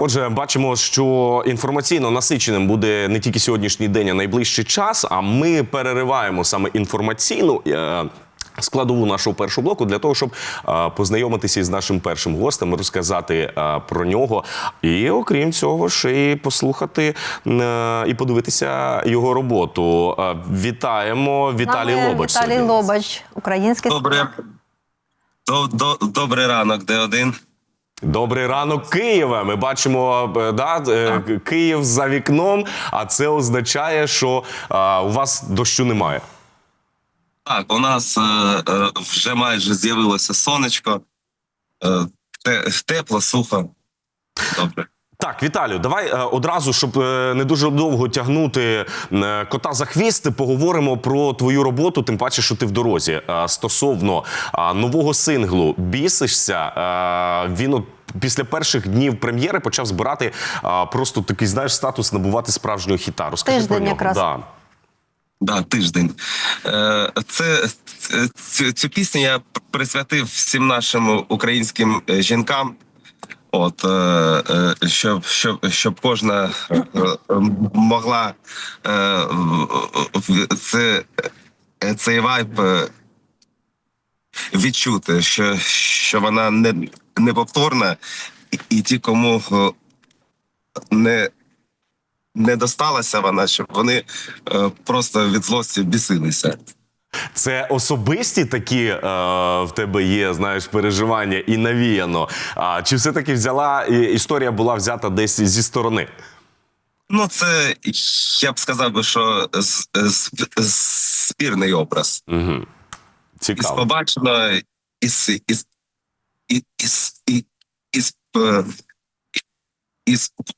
Отже, бачимо, що інформаційно насиченим буде не тільки сьогоднішній день, а найближчий час. А ми перериваємо саме інформаційну. е, Складову нашого першого блоку для того, щоб е, познайомитися із нашим першим гостем, розказати е, про нього, і окрім цього, ще й послухати і подивитися його роботу. Вітаємо Віталій Нами Лобач. Віталій. Лобач, український Добре. співак. До, до, добрий ранок, Д1. Добрий ранок, Києве. Ми бачимо е, да, е, Київ за вікном, а це означає, що а, у вас дощу немає. Так, у нас е, е, вже майже з'явилося сонечко. Е, тепло, сухо. Добре. Так, Віталію, давай е, одразу, щоб е, не дуже довго тягнути е, кота за хвіст, поговоримо про твою роботу, тим паче, що ти в дорозі. Е, Стосовно е, нового синглу Бісишся, е, він от після перших днів прем'єри почав збирати е, просто такий, знаєш, статус набувати справжнього хіта. Розкажи Тиждень про нього. якраз. Да. Да, тиждень. Е, це, цю, цю пісню я присвятив всім нашим українським жінкам. От, е, е, щоб, щоб, щоб кожна е, могла це, цей вайб відчути, що, що вона не, неповторна, і, і ті, кому не, не досталася вона, щоб вони просто від злості бісилися. Це особисті такі е, в тебе є, знаєш, переживання і навіяно. А чи все-таки взяла і- історія була взята десь зі сторони? Ну, це я б сказав би, що з, з, з, спірний образ. Угу. Із Цікаво. побачено, із, із, із, із, із, із, е, із, е,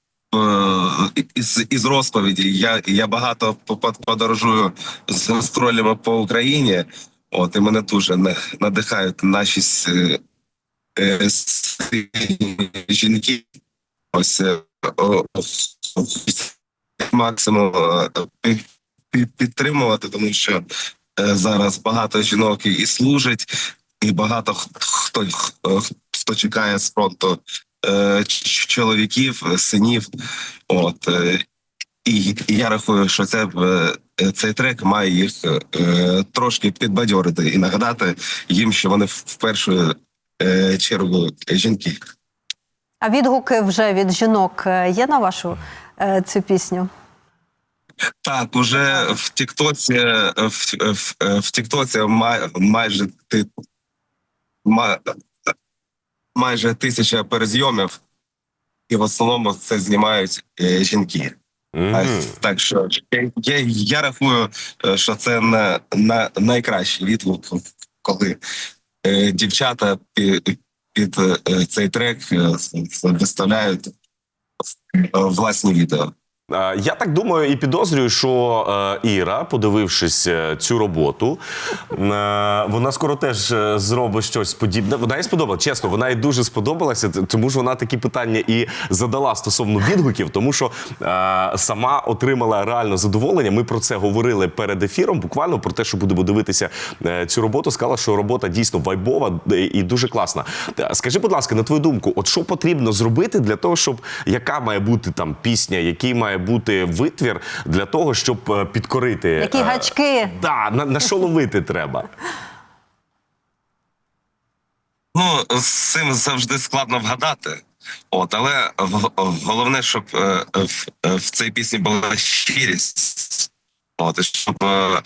із, із розповіді. Я, я багато по- по- подорожую з гастролями по Україні. От, і мене дуже на- надихають наші с- е, жінки. Ось е, максимум е, пі- пі- підтримувати, тому що е, зараз багато жінок і служить, і багато хто х- хто чекає з фронту е, чоловіків, е, синів. От е, і, я рахую, що це е, цей трек має їх е, трошки підбадьорити і нагадати їм, що вони в в першу е, чергу жінки. А відгуки вже від жінок е, є на вашу е, цю пісню? Так, уже в Тіктоці, е, в, в, в Тіктоці май, майже ти май, майже тисяча перезйомів, і в основному це знімають е, жінки. Мгм. А, Так що я, я, я рахую, е, що це на, на найкращий відгук, коли е, дівчата під, під е, цей трек е, виставляють е, власні відео. Е, Я так думаю і підозрюю, що е, Іра, подивившись е, цю роботу, вона скоро теж зробить щось подібне. Вона їй сподобалася, чесно, вона їй дуже сподобалася, тому що вона такі питання і задала стосовно відгуків, тому що сама отримала реально задоволення. Ми про це говорили перед ефіром. Буквально про те, що будемо дивитися цю роботу. Сказала, що робота дійсно вайбова і дуже класна. Скажи, будь ласка, на твою думку, от що потрібно зробити для того, щоб яка має бути там пісня, який має бути витвір для того, щоб е, підкорити Які е, гачки? Да, на, на що ловити треба? Ну, з цим завжди складно вгадати. От, але головне, щоб е, в, в цій пісні була щирість. От, і щоб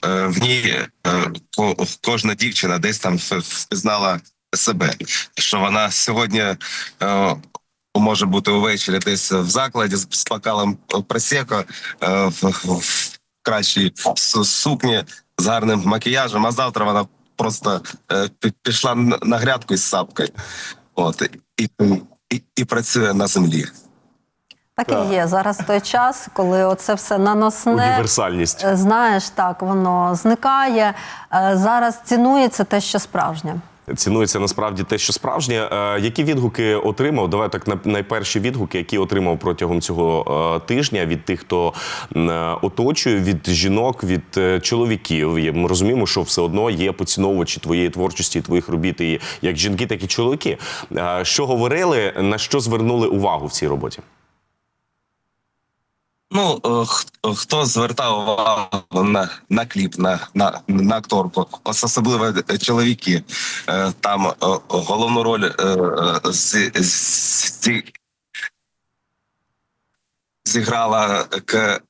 в ній е, ко- кожна дівчина десь там впізнала себе. Що вона сьогодні е, може бути увечері десь в закладі з, бокалом просеко е, в, в кращій сукні з гарним макіяжем, а завтра вона просто е, пішла на грядку із сапкою. От, і, і, і працює на землі. Так і є. Зараз той час, коли оце все наносне. Універсальність. е, Знаєш, так воно зникає. Зараз цінується те, що справжнє. Цінується насправді те, що справжнє. Е, які відгуки отримав? Давай так на найперші відгуки, які отримав протягом цього е, тижня від тих, хто е, оточує, від жінок, від чоловіків. Ми розуміємо, що все одно є поціновувачі твоєї творчості, твоїх робіт, і як жінки, так і чоловіки. Що говорили, на що звернули увагу в цій роботі? Ну, хто звертав увагу на, на кліп, на, на, на акторку, особливо чоловіки. Е, Там е, головну роль е, е, зі- зіграла К-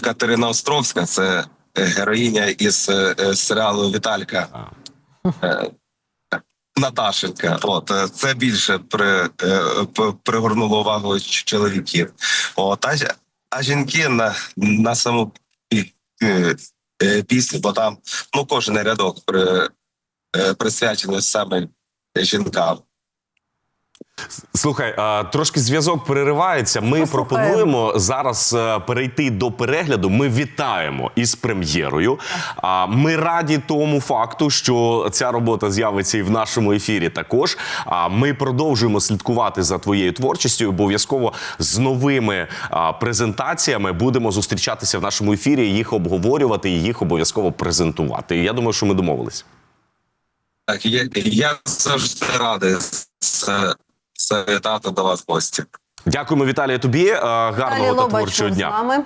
Катерина Островська, це героїня із серіалу Віталька. Наташенка, от це більше при, пригорнуло увагу чоловіків. От, а, а жінки на, на саму пі- пісню, бо там ну кожен рядок при, е, присвячений саме жінкам. Слухай, трошки зв'язок переривається. Ми Послухаємо. пропонуємо зараз е, перейти до перегляду. Ми вітаємо із прем'єрою. Ми раді тому факту, що ця робота з'явиться і в нашому ефірі. Також а ми продовжуємо слідкувати за твоєю творчістю. Обов'язково з новими презентаціями будемо зустрічатися в нашому ефірі, їх обговорювати і їх обов'язково презентувати. І я думаю, що ми домовились. Так, я, я завжди радий завітати до вас в гості. Дякуємо, Віталія. Тобі е, гарного Віталій та Лобач творчого з дня. нами.